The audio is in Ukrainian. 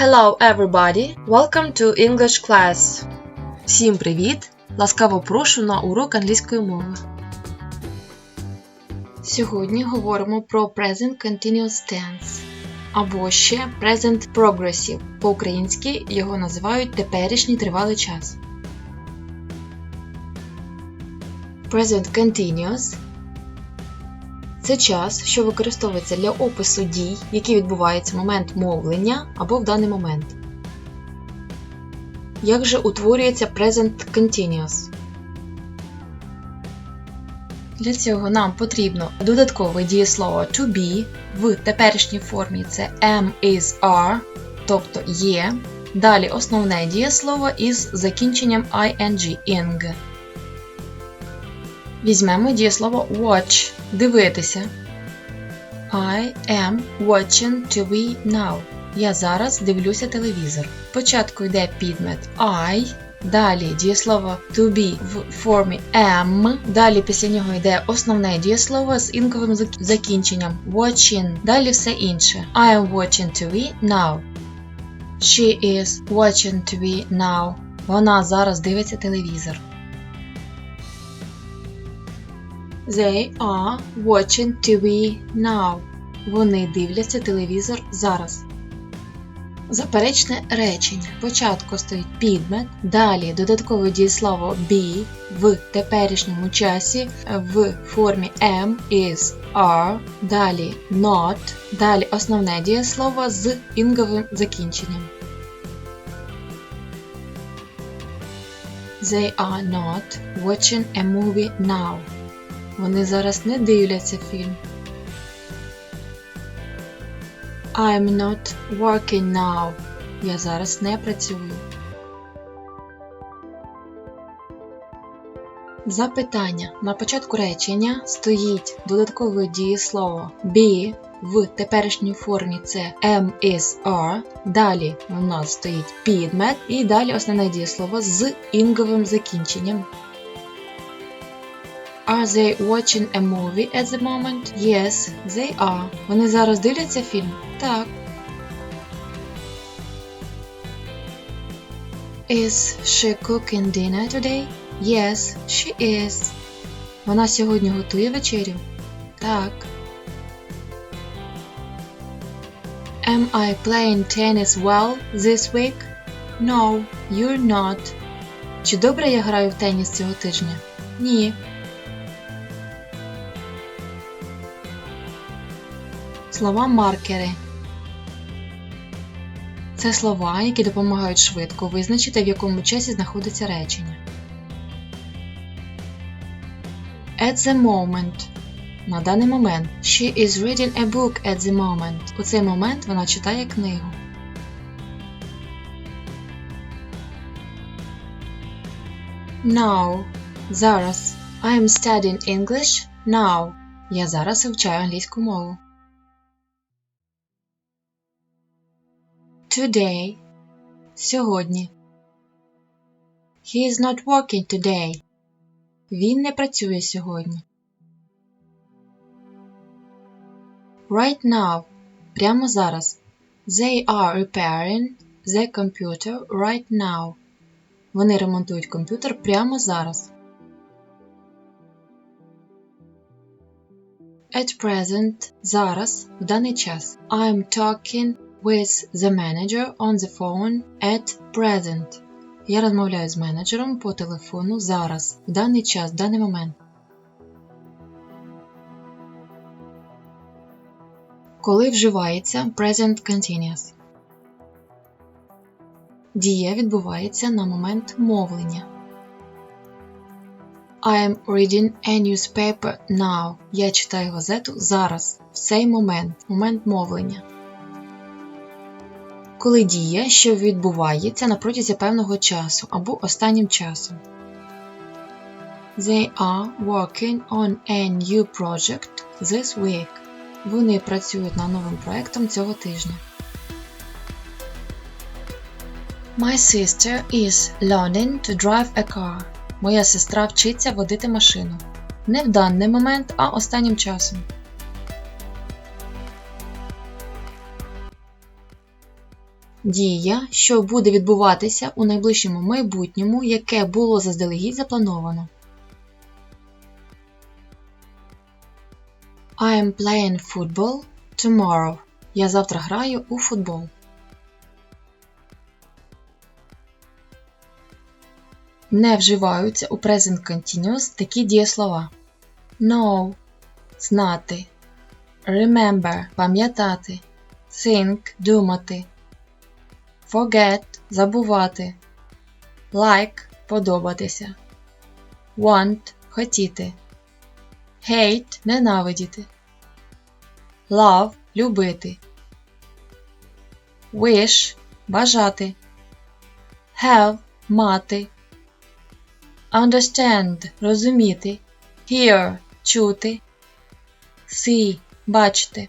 Hello everybody! Welcome to English class. Всім привіт! Ласкаво прошу на урок англійської мови. Сьогодні говоримо про Present Continuous Tense або ще Present Progressive. По-українськи його називають теперішній тривалий час. Present Continuous це час, що використовується для опису дій, які відбуваються в момент мовлення або в даний момент. Як же утворюється Present Continuous? Для цього нам потрібно додаткове дієслово to be в теперішній формі це am is are, тобто є. Далі основне дієслово із закінченням ing ing. Візьмемо дієслово watch дивитися. I am watching TV now. Я зараз дивлюся телевізор. Спочатку йде підмет I, далі дієслово to be в формі am, далі після нього йде основне дієслово з інковим закінченням watching, далі все інше. I am watching TV now. She is watching TV now. Вона зараз дивиться телевізор. They are watching TV now. Вони дивляться телевізор зараз. Заперечне речення. Спочатку стоїть підмет, далі додаткове дієслово be в теперішньому часі в формі am, is, are, далі not, далі основне дієслово з інговим закінченням. They are not watching a movie now. Вони зараз не дивляться фільм. I'm not working now. Я зараз не працюю. Запитання. На початку речення стоїть додаткове дієслово be в теперішній формі це am is are. Далі у нас стоїть підмет і далі основне дієслово з інговим закінченням. Are they watching a movie at the moment? Yes, they are. Вони зараз дивляться фільм? Так. Is she cooking dinner today? Yes, she is. Вона сьогодні готує вечерю? Так. Am I playing tennis well this week? No, you're not. Чи добре я граю в теніс цього тижня? Ні. Слова маркери. Це слова, які допомагають швидко визначити, в якому часі знаходиться речення. At the moment. На даний момент. She is reading a book at the moment. У цей момент вона читає книгу. Now. Зараз. I am studying English now. Я зараз вивчаю англійську мову. Today. Сьогодні. He is not working today. Він не працює сьогодні. Right now. Прямо зараз. They are repairing the computer right now. Вони ремонтують комп'ютер прямо зараз. At present. Зараз. В даний час. I'm talking with the manager on the phone at present. Я розмовляю з менеджером по телефону зараз, в даний час, в даний момент. Коли вживається present continuous. Дія відбувається на момент мовлення. I am reading a newspaper now. Я читаю газету зараз, в цей момент, момент мовлення коли дія, що відбувається на протязі певного часу або останнім часом. They are working on a new project this week. Вони працюють над новим проектом цього тижня. My sister is learning to drive a car. Моя сестра вчиться водити машину. Не в даний момент, а останнім часом. Дія, що буде відбуватися у найближчому майбутньому, яке було заздалегідь заплановано. I am playing football tomorrow. Я завтра граю у футбол. Не вживаються у present continuous такі дієслова. Know – знати. Remember – пам'ятати. Think – думати. Forget – забувати. Like – подобатися. Want – хотіти. Hate – ненавидіти. Love – любити. Wish – бажати. Have – мати. Understand – розуміти. Hear – чути. See – бачити.